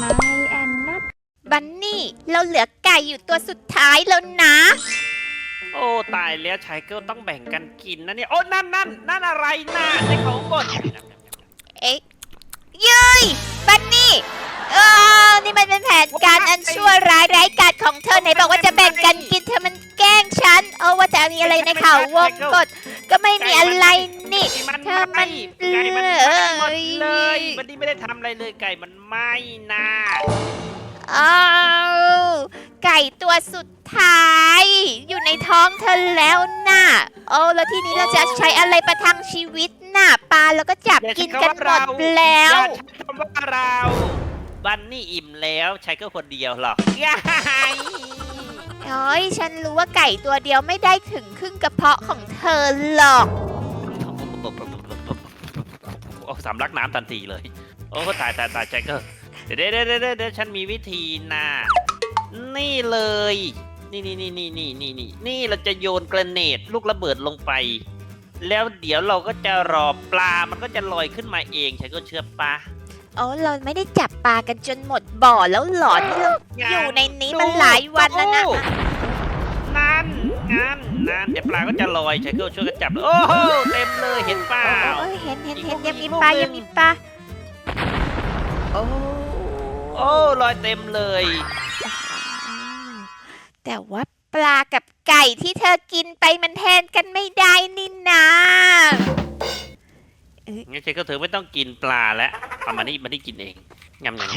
My and not บันนี่ เราเหลือไก่อยู่ตัวสุดท้ายแล้วนะ โอ้ตายแล้วชายเกิลต้องแบ่งกันกินนะเนี่ยโอ้นั่นนั่นนั่นอะไรน่ะในของกดเอ๊ะเย้ยบันนี่เออนี่มันเป็นแผนการอันชั่วร้ายไร้กาจของเธอไหนบอกว่าจะแบ่งกันกินเธอมันแกล้งฉันโอ้ว่าแต่มีอะไรในข่าววงกด ก็ไม่มีอะไรนี่มันเธอมันไก่มันไหม้หมดเลยเอ้ยมันนี่ไม่ได้ทำอะไรเลยไก่มันไหม้นะอ้าวไก่ตัวสุดท้าย อยู่ในท้องเธอแล้วน่ะโอ้แล้วทีนี้เราจะใช้อะไรประทังชีวิตน่ะปลาแล้วก็จับอย่ากินใช้กันคำว่าหมดเราแล้วอย่าใช้คำว่าเราบันนี่อิ่มแล้วชายเกิลคนเดียวหรอกยาย โอ้ยฉันรู้ว่าไก่ตัวเดียวไม่ได้ถึงครึ่งกระเพาะของเธอหรอก โอ้สำลักน้ำทันทีเลย โอ้ตายตายตายชายเกิลเดี๋ยวเดี๋ยวเดี๋ยวเดี๋ยวเดี๋ยวฉันมีวิธีนะนี่เลย นี่นี่นี่นี่นี่นี่นี่นี่เราจะโยนกระเนดลูกระเบิดลงไป แล้วเดี๋ยวเราก็จะรอปลามันก็จะลอยขึ้นมาเองฉันก็เชื่อปะ โอ้เราไม่ได้จับปลากันจนหมดบ่อแล้วหลอนที่เราอยู่ในนี้มันหลายวันแล้วนะ นั่นนั่นนั่นเดี๋ยวปลาก็จะลอยฉันก็ช่วยกันจับ โอ้โหเต็มเลยเห็นเปล่า โอ้ยเห็นเห็นเห็นอียังกมีลูกปลาหนึ่งยังมีปลาโอ้โอ้ลอยเต็มเลย แต่ว่าปลากับไก่ที่เธอกินไปมันแทนกันไม่ได้นี่นา งั้นฉันก็เธอไม่ต้องกินปลาแล้วเอามานี่มานี่กินเองยำยำย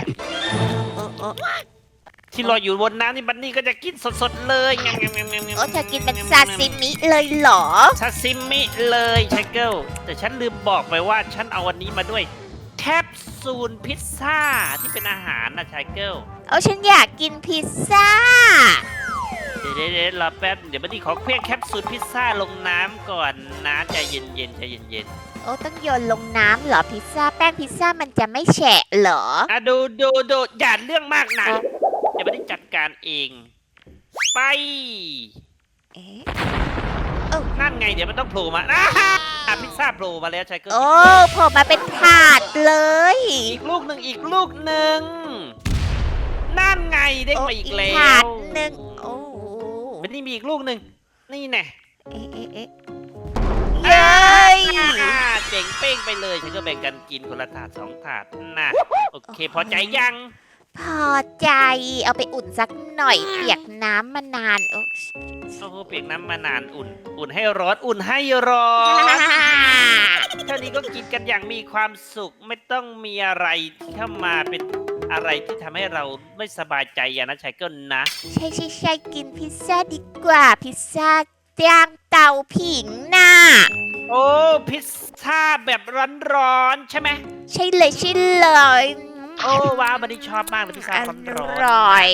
โอ้โอ้ำที่ลอยอยู่บนน้ำนี่บันนี่ก็จะกินสดๆเลยยำยำยำยำยำโอ้เธอกินเป็นซาซิมิเลยเหรอ ซาซิมิเลยชายเกิลแต่ฉันลืมบอกไปว่าฉันเอาวันนี้มาด้วยแคปซูลพิซซ่าที่เป็นอาหารนะชายเกิลโอ้ฉันอยากกินพิซซ่า เดี๋ยวเดี๋ยวเดี๋ยวรอแป๊บเดี๋ยวบันนี่ขอเครื่องแคปซูลพิซซ่าลงน้ำก่อนนะใจเย็นๆใจเย็น โอ้ต้องโยนลงน้ำเหรอพิซซ่าแป้งพิซซ่ามันจะไม่แฉะเหรอๆอะดูดูดูอย่าเรื่องมากนะเดี๋ยวบันนี่จัดการเอง ไป เอ๊ะ นั่นไงเดี๋ยวมันต้องโผล่มาอ่าพิซซ่าโผล่มาแล้วชายเกิลโอ้โผมมาเป็นถาดเลย อีกลูกหนึ่งอีกลูกหนึ่งนั่นไงเด้งโอ้มาอีกแล้ถาดวหนึ่งโอ้มันนี่มีอีกลูกหนึ่งนี่แน่เอ๊ะเอ๊ะเอ๊ะเย้ยอ่าเจ๋งเป้งไปเลยฉันก็แบ่งกันกินคนละถาดสองถาดนะโอเคพอใจยังพอใจเอาไปอุ่นสักหน่อยเปียกน้ำมานานโอ้โอ้โหเปียกน้ำมานานอุ่น อุ่นให้ร้อนอุ่นให้ร้อนเท่านี้ก็กินกันอย่างมีความสุขไม่ต้องมีอะไรที่เข้ามาเป็นอะไรที่ทำให้เราไม่สบายใจอะนะชายเกิลนะ ใช่ใช่ใช่กินพิซซ่าดีกว่าพิซซ่าย่างเตาผิงน่ะ โอ้พิซซ่าแบบร้อนๆใช่ไหมใช่เลยใช่เลยโอ้ว้าวบันนี้ชอบมากเลยพิซซ่าอร้อนร้อนร่อย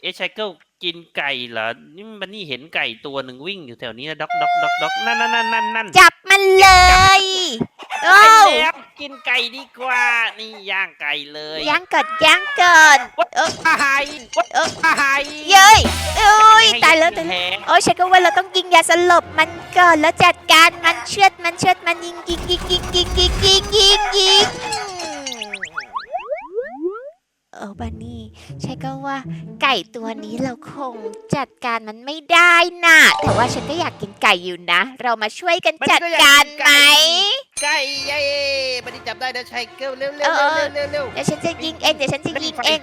เอะชายเกิลกินไก่เหรอนี่บันนี่เห็นไก่ตัวหนึ่งวิ่งอยู่แถวนี้นะด็อกด็อกด็อกด็อกนั่นนั่นนั่นนั่นนั่นจับมันเลยโอ้ ไปแล้ว กินไก่ดีกว่า นี่ย่างไก่เลยย่างเกิดย่างเกิดวัดเออไายวัดเออไายเย้ยเอ้ยตายแล้วตายแหแล้วงโอ้ยฉันก็ว่าเราต้องยิงยาสลบมันก่อนแล้วจัดการมันเชือดมันเชือดมันยิงยิงยิงยิงยิงยิงยิงยิงยิงเออบันนี่ฉันก็ว่าไก่ตัวนี้เราคงจัดการมันไม่ได้น่ะแต่ว่าฉันก็อยากกินไก่อยู่นะ เรามาช่วยกันจัดการไหม ไก่เย้บันนี่จับได้แล้วชายเกิลเร็วเร็เอวอเร็วเร็วเร็วเดี๋ยวฉันจะยิงเองเดี๋ยวฉันจะยิงเอง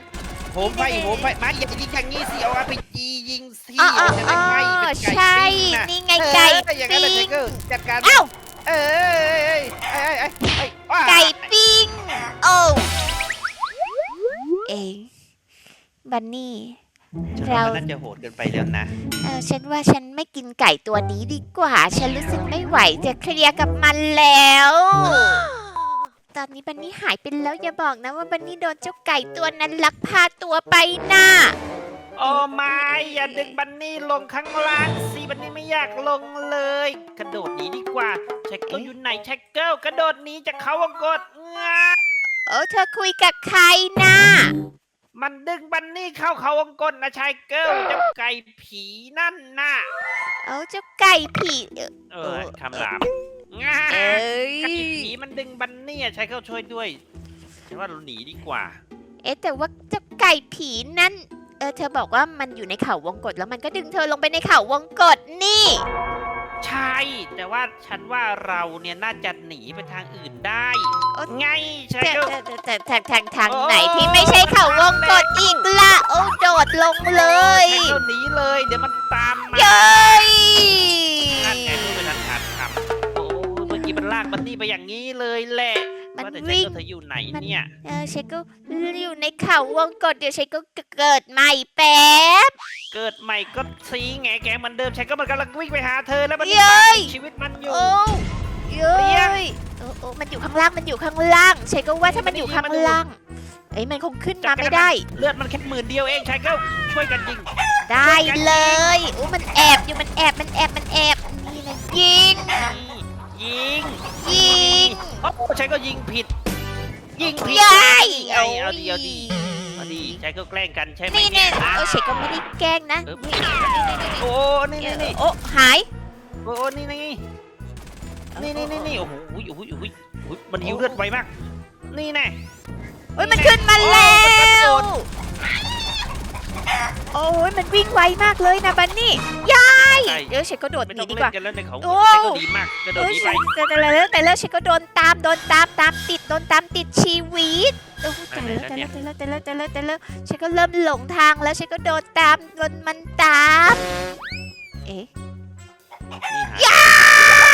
โหมไฟโหมไฟมาอย่ายิงอย่างนี้สิเอาอาไปจียิงสิอ๋ออ๋อจะอ๋ได้อไหมเป็นไก่ใช่ปิ้งนะนี่ไงไก่เอออย่างนั้นแหละปิ้ชางยเกิลจัดการเอ้าเอ้ยเอ้ยเอ้ยเอ้ยเอ้ยว้าไก่ปิ้งโอ้เองบันนี่ ฉันเราว่ามันน่าจะโหดเกินไปแล้วนะ เออฉันว่าฉันไม่กินไก่ตัวนี้ดีกว่า ฉันรู้สึกไม่ไหวจะเคลียร์กับมันแล้ว ตอนนี้บันนี่หายไปแล้วอย่าบอกนะว่าบันนี่โดนเจ้าไก่ตัวนั้นลักพาตัวไปน่ะ โอ้ไม่อย่าดึงบันนี่ลงข้างล่างสิบันนี่ไม่อยากลงเลย กระโดดหนีดีกว่าแช็คเกิลเอ๊ะอยู่ไหนแช็คเกิลกระโดดหนีจากเขาวงกดงาโอ้เธอคุยกับใครน่ะ มันดึงบันนี่เข้าเขาวงกดนะชายเกิลเจ้าไก่ผีนั่นน่ะโอ้เจ้าไก่ผีเออเออคำรามงาเอ้ยไก่ผีมันดึงบันนี่อะชายเกิลช่วยด้วยฉันว่าเราหนีดีกว่า เอ๊ะแต่ว่าเจ้าไก่ผีนั่นเออเธอบอกว่ามันอยู่ในเขาวงกฏแล้วมันก็ดึงเธอลงไปในเขาวงกฏนี่ ใช่ แต่ว่าฉันว่าเราเนี่ยน่าจะหนีไปทางอื่นได้โอ๊ย ไงใช่แต่ก็แต่แต่แต่ทางทางโอ้ไหนที่ไม่ใช่เขาวงกฏอีกล่ะโอ้โดดลงเลยใช่ก็หนีเลย เดี๋ยวมันตามมาเย้ยนั่นไงพูดเป็นอันขาดคำโอ้เมื่อกี้มันลากมันนี่ไปอย่างนี้เลยแหละ มันว่าแต่วิ่งเธออยู่ไหนเนี่ยเออเชคก็อยู่ในเขาวงกฏเดี๋ยวเชคก็เกิดใหม่แป๊บ เกิดใหม่ก็ซีแงแกเหมือนเดิมใช่ก็มันกำลังวิ่งไปหาเธอแล้วมันเย้ยชีวิตมันอยู่ โอ้เย้เรียกยโอ้โอ้มันอยู่ข้างล่างมันอยู่ข้างล่างเชคก็ว่าถ้ามันอยู่ข้างล่างเอ้ยมันคงขึ้นมาไม่ได้ เลือดมันแค่หมื่นเดียวเองใช่ก็ช่วยกันยิง ได้เลยโอ้มันแอบอยู่มันแอบมันแอบมันแอบนี่นะยิง ยิงยิงโอ้ใช่ก็ยิงผิด ยิงผิดยายไงเอาดีเอาดีเอาดีใช่ก็แกล้งกันใช่ไหมนี่เนี่ยอะเออเชคก็ไม่ได้แกล้งนะเออนี่นี่นี่นี่โอ้นี่นี่นี่โอ้หายโอ้นี่นี่นี่นี่นี่นี่โอ้โหโอ้โหโอ้โหโอ้โหโอ้โหมันหิวเลือดไวมาก นี่แน่เฮ้ยมันขึ้นมาแล้โอ้มันกระโดวดโอ้ยมันวิ่งไวมากเลยนะบันนี่ยาย ใช่ เดี๋ยวเชคก็โดดหไม่นีต้องดีเล่กว่านกันแล้วในเขาโอ้ใช่ก็ดีมากกระโดดเอ้หยนีไป แต่แต่แล้วแต่แล้วเชคก็โดนตามโดนตามตามติดโดนตามติดชีวิตโอ้แต่แล้วแต่แล้วแต่แล้วแต่แล้วแต่แล้วแต่แล้วเชคก็เริ่มหลงทางแล้วเชคก็โดนตามโดนมันตามเอ๊ะนี่หา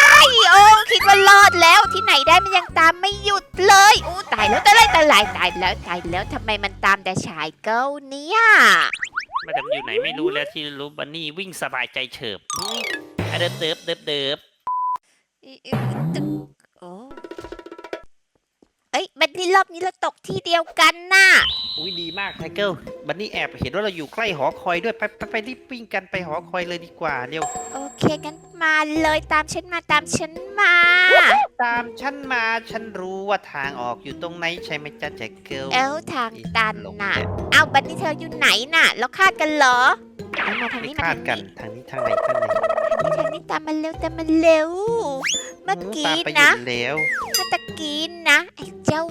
ไอ้โอ้คิดว่ารอดแล้วที่ไหนได้มันยังตามไม่หยุดเลยโอ้ตายแล้วตายแล้วตายแล้วตายแล้วตายแล้วทำไมมันตามแต่ชายเก้าเนี่ย มาจากอยู่ไหนไม่รู้แล้วที่รู้บันนี่วิ่งสบายใจเฉิบเดิบเดิบเดิบเดิบ เอ้ยบันนี่รอบนี้เราตกที่เดียวกันน่ะ อุ้ยดีมากไทเกิลบันนี่แอบเห็นว่าเราอยู่ใกล้หอคอยด้วย ไปไปไปรีบวิ่งกันไปหอคอยเลยดีกว่าเร็ว โอเคงั้นมาเลยตามฉันมาตามฉันมา ตามฉันมา ฉันรู้ว่าทางออกอยู่ตรงไหนใช่ไหมจ๊ะแจ็คเกิลเอ้าทางตันลงน่ะแหละเอ้าบันนี่เธออยู่ไหนน่ะแล้วคาดกันเหรอเอามาทางไม่นี้มาคาทาดงกันนี้ทางนี้ทางไหนทางไหนทางนี้ตามมาเร็วตามมาเร็ว เมื่อตากี้มไปอนะยู่แล้วเมื่อตะกี้นะไอ้ เจ้า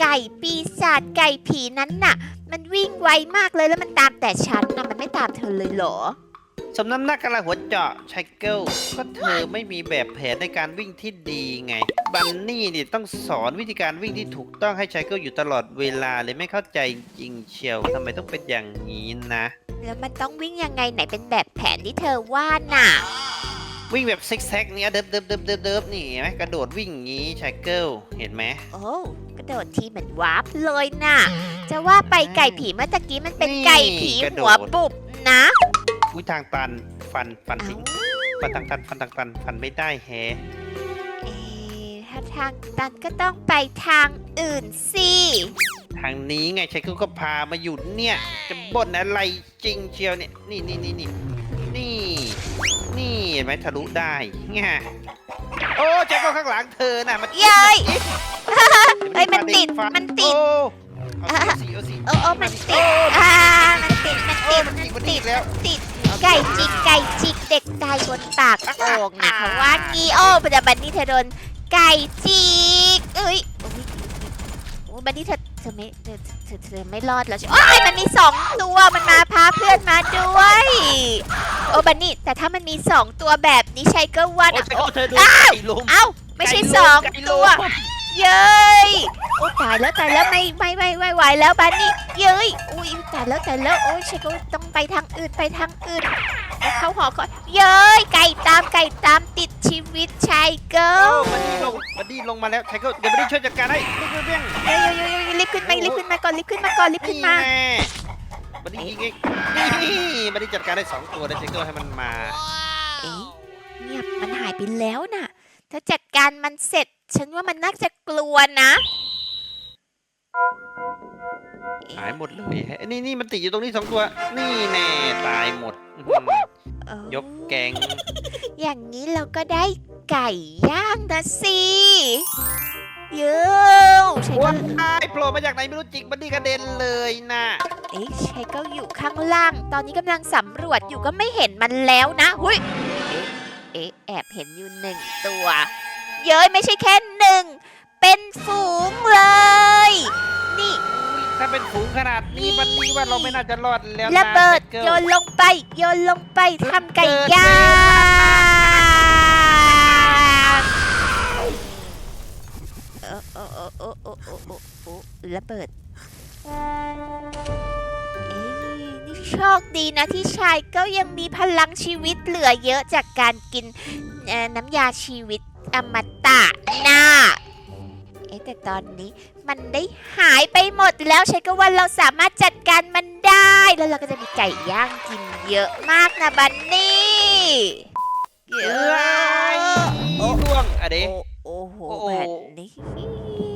ไก่ปีศาจไก่ผีนั้นน่ะ มันวิ่งไวมากเลยแล้วมันตามแต่ฉันน่ะมันไม่ตามเธอเลยเหรอ สมน้ำหน้ากระหัวเจาะไชเกิลก็เธอไม่มีแบบแผนในการวิ่งที่ดีไง บันนี่นี่ต้องสอนวิธีการวิ่งที่ถูกต้องให้ไชเกิลอยู่ตลอดเวลาเลยไม่เข้าใจจริงเชียวทำไมต้องเป็นอย่างนี้นะ แล้วมันต้องวิ่งยังไงไหนเป็นแบบแผนที่เธอว่าน่ะ วิ่งแบบซิกแซกเนี้ยเดิบเดิบเดิบเดิบเดิบนี่เห็นไหมกระโดดวิ่งอย่างนี้ไชเกิลเห็นไหมโอ้กระโดดทีเหมือนวาร์ปเลยน่ะ จะว่าไปไก่ผีเมื่อตะกี้มันเป็นไก่ผีหัวบุบนะอุ้ยทางตันฟันฟันเอ้าทิ้งฟันทางตันฟันทางตันฟันไม่ได้แฮะเอ๊ะถ้าทางตันก็ต้องไปทางอื่นสิทางนี้ไงไชเกิลก็พามาอยู่เนี่ย จะบ่นอะไรจริงเชียวเนี่ยนี่นี่นี่นี่นี่ นี่เห็นไหมทะลุได้ไงโอ้ไชเกิลข้างหลังเธอน่ะมันเย้ยมันเอ้ยมันติดฟัมันติด โอ้เอาสิเอาสิโอ้โอ้มันติดอ่ามันติด มันโอ้ติดมันมันติด มันติติดดแล้ว ติด ไก่จิก ไก่จิก เด็กตายบนปากโอ่งนะเขาว่างี้โอ้ปัจจุบันนี้เธอโดนไก่จิกเอ้ยโอ้ยโอ้ยบันนี้เธอ เธอไม่เธอเธอเธอไม่รอดแล้วใช่โอ้ยมันมีสองตัวมันมาพาเพื่อนมาด้วย โอ้บันนี่แต่ถ้ามันมีสองตัวแบบนี้ใช่ก็ว่าโอ้นะไชเกิโอ้ลเธอดูไก่ลมเอ้าไม่ใช่ไก่ลสองไก่ลมตัว เย้ยโอ้ตายแล้วตายแล้วไม่ไม่ไม่ไม่ไหวแล้วบันนี่เย้ยอุ้ยตายแล้วตายแล้วโอ้ยใช่ก็ต้องไปทางอื่นไปทางอื่น เอาเข้าหอก่อนเย้ยไก่ตามไก่ตามติดชีวิตชายเกิโอ้ลบันดี้ลงบันดี้ลงมาแล้วไชเกิลเดี๋ยวบันดี้ช่วยจัดการให้เรื่องเรื่องเย้ยเย้ยเย้ยรีบขึ้นมารีบขึ้นมาก่อนรีบขึ้นมาก่อนรีบขึ้นมาแน่บันดี้ยิงเองนี่บันดี้จัดการได้สองตัวแล้วไชเกิลให้มันมาเอ๊ะเงียบมันหายไปแล้วน่ะ ถ้าจัดการมันเสร็จ ฉันว่ามันน่าจะกลัวนะเอ๊ะหายหมดเลยฮะนี่นี่มันติดอยู่ตรงนี้สองตัว นี่แน่ตายหมด อื้อหือเอ้ายกแกงอย่างนี้เราก็ได้ไก่ย่างนะสิเย้วใช้ก็ว้ายโผล่มาจากไหนไม่รู้จิกบันดี้กระเด็นเลยนะเอ๊ะใช้ก็อยู่ข้างล่าง ตอนนี้กำลังสำรวจอยู่ก็ไม่เห็นมันแล้วนะหุยเอ๊ะเอ๊ะแอบเห็นอยู่หนึ่งตัว เย้ยไม่ใช่แค่หนึ่งเป็นฝูงเลย นี่ต ถ้าเป็นฝูงขนาดนี้วันนี้ว่าเราไม่น่าจะรอดแล้วนระเบิดโยนลงไปโยนลงไปทำไก่ย่างโอ้โอ้โอ้โอ้อออ้ระเบิดเอ้ยนี่โชคดีนะที่ชายก็ยังมีพลังชีวิตเหลือเยอะจากการกินน้ำยาชีวิตอมตะหน้า เอ๊ะแต่ตอนนี้มันได้หายไปหมดแล้วใช้ก็ว่าเราสามารถจัดการมันได้แล้วเราก็จะมีไก่ย่างกินเยอะมากนะบันนี่เยเอ้อะยล่วงอะเดโอ้โอ้โหโอ้โหแบบนี้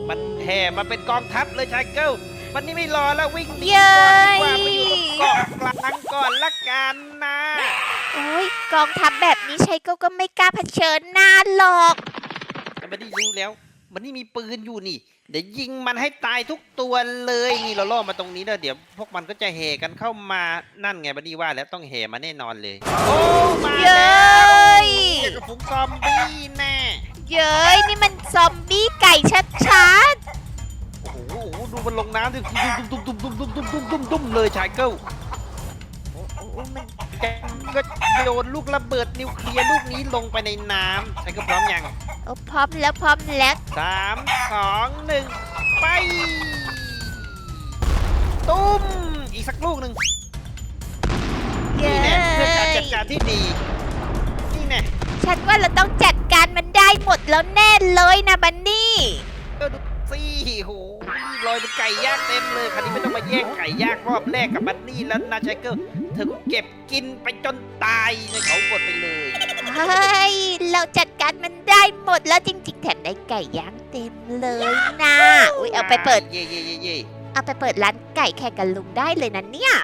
มันแห่มาเป็นกองทัพเลยชายเกิลวันนี้ไม่รอแล้ววิ่งหนีเย้ก่อนดีกว่าไปอยู่กับเกาะกลางก่อนละกันนะโอ้ยกองทัพแบบนี้ใช้ก็ก็ไม่กล้าเผชิญหน้าหรอกแต่มันนี่รู้แล้ว มันนี่มีปืนอยู่นี่ เดี๋ยวยิงมันให้ตายทุกตัวเลยนี่เราล่อมาตรงนี้แล้วเดี๋ยวพวกมันก็จะแห่กันเข้ามานั่นไงบันนี่ว่าแล้วต้องแห่มาแน่นอนเลย โอ้มาเย้แล้วยเจอกับฝูงซอมบี้แน่เย้ยนี่มันซอมบี้ไก่ชัดโอ้โหโอ้โหดูมันลงน้ำดิตุ้มตุ้มตุ้มตุ้มตุ้มตุ้มตุ้มตุ้มตุ้มเลยชายเกิลๆโอ้โอ้โอ้มันแกก็โยนลูกระเบิดนิวเคลียร์ลูกนี้ลงไปในน้ำชายเกิลพร้อมยัง โอ้พร้อมแล้วพร้อมแล้วสามสองหนึ่งไป ตุ้ม อีกสักลูกหนึ่งเย้นี่แน่เพื่อการจัดยการที่ดี นี่แน่ฉันว่าเราต้องจัดการมันได้หมดแล้วแน่เลยนะบันนี่เออดูสิโหลอยเป็นไก่ย่างเต็มเลยคราวนี้ไม่ต้องมาแย่งไก่ย่างรอบแรกกับบันนี่แล้วนะชายเกิลเธอก็เก็บกินไปจนตายในเขากดไปเลยเฮ้ยเราจัดการมันได้หมดแล้วจริงๆแถมได้ไก่ย่างเต็มเลยนะ อุ้ยเอาไปเปิด เย่เย่เย่เย่เอาไปเปิดร้านไก่แข่งกับลุงได้เลยนะเนี่ย